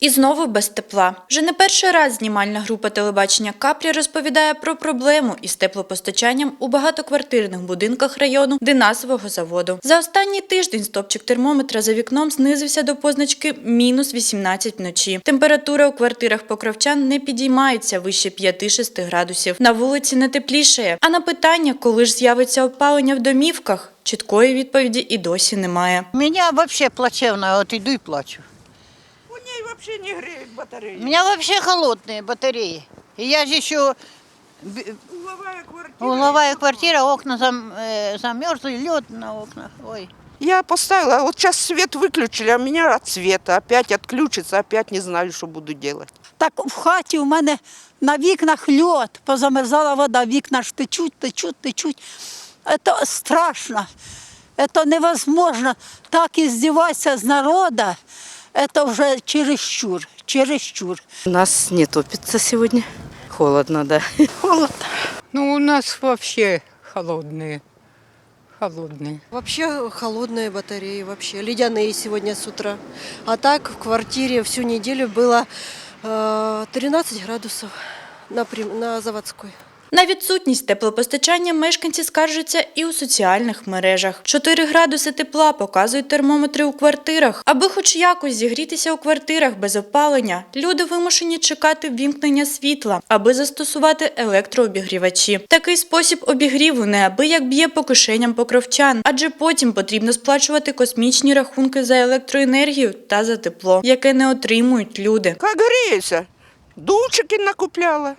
І знову без тепла. Вже не перший раз знімальна група телебачення Капрі розповідає про проблему із теплопостачанням у багатоквартирних будинках району Динасового заводу. За останній тиждень стопчик термометра за вікном знизився до позначки мінус 18 вночі. Температура у квартирах покровчан не підіймається вище 5-6 градусів. На вулиці не теплішає. А на питання, коли ж з'явиться опалення в домівках, чіткої відповіді і досі немає. Меня вообще плачевно, вот иду и плачу У ней вообще не греют батареи. У меня вообще холодные батареи. И я же еще б- Угловая квартира. угловая квартира, окна зам, э, замерзли, лед на окнах. Ой. Я поставила, вот сейчас свет выключили, а у меня от света. Опять отключится, опять не знаю, что буду делать. Так в хаті у мене на вікнах льод, позамерзала вода, вікна ж течуть, течуть, течуть. Це страшно, це невозможно. Так і здіватися з народу, Це вже чересчур, чересчур. У нас не топится сегодня. Холодно, да. Холодно. Ну, у нас вообще холодные. Холодные. Вообще холодные батареи, вообще ледяные сегодня с утра. А так в квартире всю неделю было э, 13 градусов на, на заводской. На відсутність теплопостачання мешканці скаржаться і у соціальних мережах. 4 градуси тепла показують термометри у квартирах. Аби хоч якось зігрітися у квартирах без опалення, люди вимушені чекати ввімкнення світла, аби застосувати електрообігрівачі. Такий спосіб обігріву неабияк б'є по кишеням покровчан, адже потім потрібно сплачувати космічні рахунки за електроенергію та за тепло, яке не отримують люди. Как греюсь? Дувчики накупляла.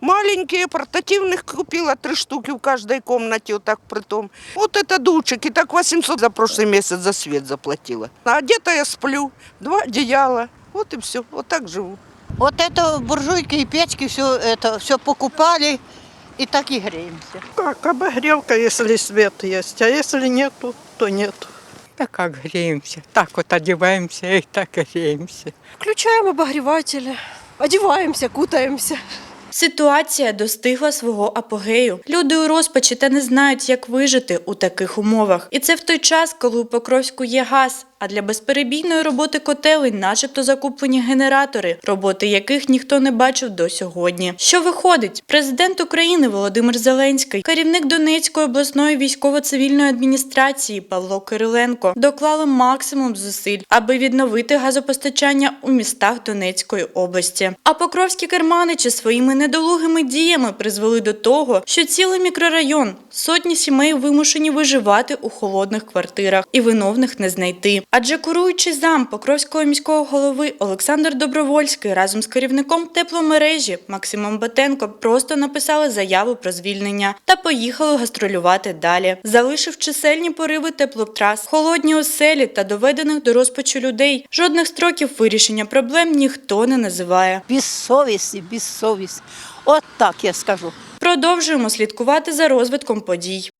Маленькие, портативных купила три штуки в каждой комнате, вот так притом. Вот это дувчики, так 800 за прошлый месяц за свет заплатила. А где-то я сплю, два одеяла, вот и все, вот так живу. Вот это буржуйки и печки, все это все покупали и так и греемся. Как обогревка, если свет есть, а если нету, то нету. Да как греемся. Так вот одеваемся и так греемся. Включаем обогреватели, одеваемся, кутаемся. Ситуація достигла свого апогею. Люди у розпачі та не знають, як вижити у таких умовах. І це в той час, коли у Покровську є газ. А для безперебійної роботи котелень, начебто, закуплені генератори, роботи яких ніхто не бачив до сьогодні. Що виходить? Президент України Володимир Зеленський, керівник Донецької обласної військово-цивільної адміністрації Павло Кириленко доклали максимум зусиль, аби відновити газопостачання у містах Донецької області. А покровські керманичі своїми недолугими діями призвели до того, що цілий мікрорайон, сотні сімей вимушені виживати у холодних квартирах і виновних не знайти. Адже куруючий зам Покровського міського голови Олександр Добровольський разом з керівником тепломережі Максимом Батенко просто написали заяву про звільнення та поїхали гастролювати далі, залишив чисельні пориви теплотрас, холодні оселі та доведених до розпачу людей. Жодних строків вирішення проблем ніхто не називає. Безсовісні, безсовісні. От так я скажу. Продовжуємо слідкувати за розвитком подій.